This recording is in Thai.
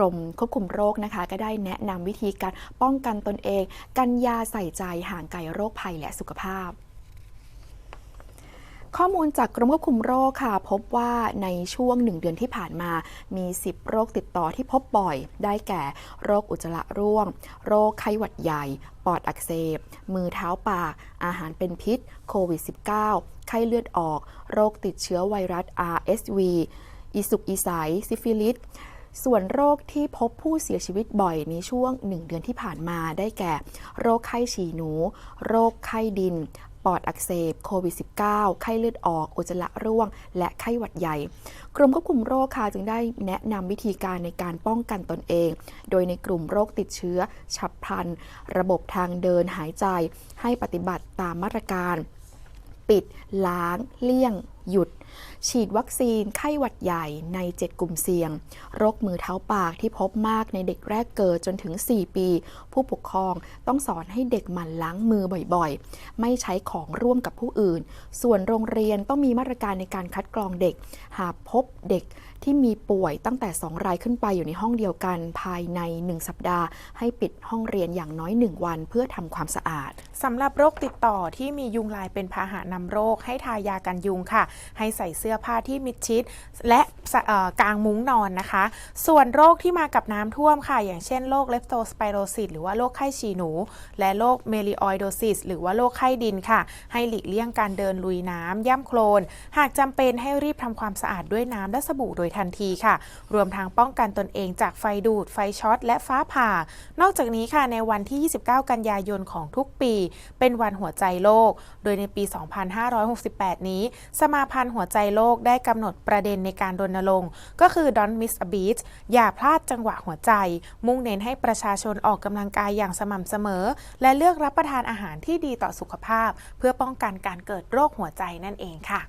รมควบคุมโรคนะคะ ก็ได้แนะนำวิธีการป้องกันตนเอง กันยาใส่ใจห่างไกลโรคภัยและสุขภาพข้อมูลจากกรมควบคุมโรคค่ะ พบว่าในช่วงหนึ่งเดือนที่ผ่านมา มี 10 โรคติดต่อที่พบบ่อย ได้แก่ โรคอุจจาระร่วง โรคไข้หวัดใหญ่ ปอดอักเสบ มือเท้าปาก อาหารเป็นพิษ โควิด -19 ไข้เลือดออก โรคติดเชื้อไวรัส RSV อีสุกอีใสซิฟิลิส ส่วนโรคที่พบผู้เสียชีวิตบ่อยในช่วง 1 เดือนที่ผ่านมาได้แก่ โรคไข้ฉี่หนู โรคไข้ดิน ปอดอักเสบ โควิด -19 ไข้เลือดออก อุจจาระร่วง และไข้หวัดใหญ่ กรมควบคุมโรคค่ะจึงได้แนะนำวิธีการในการป้องกันตนเอง โดยในกลุ่มโรคติดเชื้อ ฉับพลัน ระบบทางเดินหายใจ ให้ปฏิบัติตามมาตรการ ปิด ล้าง เลี่ยงหยุด ฉีดวัคซีนไข้หวัดใหญ่ใน 7 กลุ่มเสี่ยง โรคมือเท้าปากที่พบมากในเด็กแรกเกิดจนถึง 4 ปี ผู้ปกครองต้องสอนให้เด็กหมั่นล้างมือบ่อยๆ ไม่ใช้ของร่วมกับผู้อื่น ส่วนโรงเรียนต้องมีมาตรการในการคัดกรองเด็ก หากพบเด็กที่มีป่วยตั้งแต่ 2 รายขึ้นไปอยู่ในห้องเดียวกัน ภายใน 1 สัปดาห์ ให้ปิดห้องเรียนอย่างน้อย 1 วัน เพื่อทำความสะอาดสำหรับโรคติดต่อที่มียุงลายเป็นพาหะนำโรคให้ทายากันยุงค่ะให้ใส่เสื้อผ้าที่มิดชิด และกางมุ้งนอนนะคะ ส่วนโรคที่มากับน้ำท่วมค่ะ อย่างเช่นโรคเลปโตสไปโรซิสหรือว่าโรคไข้ฉี่หนู และโรคเมลิออยโดซิสหรือว่าโรคไข้ดินค่ะ ให้หลีกเลี่ยงการเดินลุยน้ำย่ำโคลน หากจำเป็นให้รีบทำความสะอาดด้วยน้ำและสบู่โดยทันทีค่ะ รวมทั้งป้องกันตนเองจากไฟดูด ไฟช็อต และฟ้าผ่า นอกจากนี้ค่ะในวันที่ 29 กันยายนของทุกปี เป็นวันหัวใจโลก โดยในปี 2568 นี้สมาพันธ์หัวใจโลกได้กำหนดประเด็นในการรณรงค์ ก็คือ Don't miss a beat อย่าพลาดจังหวะหัวใจ มุ่งเน้นให้ประชาชนออกกำลังกายอย่างสม่ำเสมอ และเลือกรับประทานอาหารที่ดีต่อสุขภาพ เพื่อป้องกันการเกิดโรคหัวใจนั่นเองค่ะ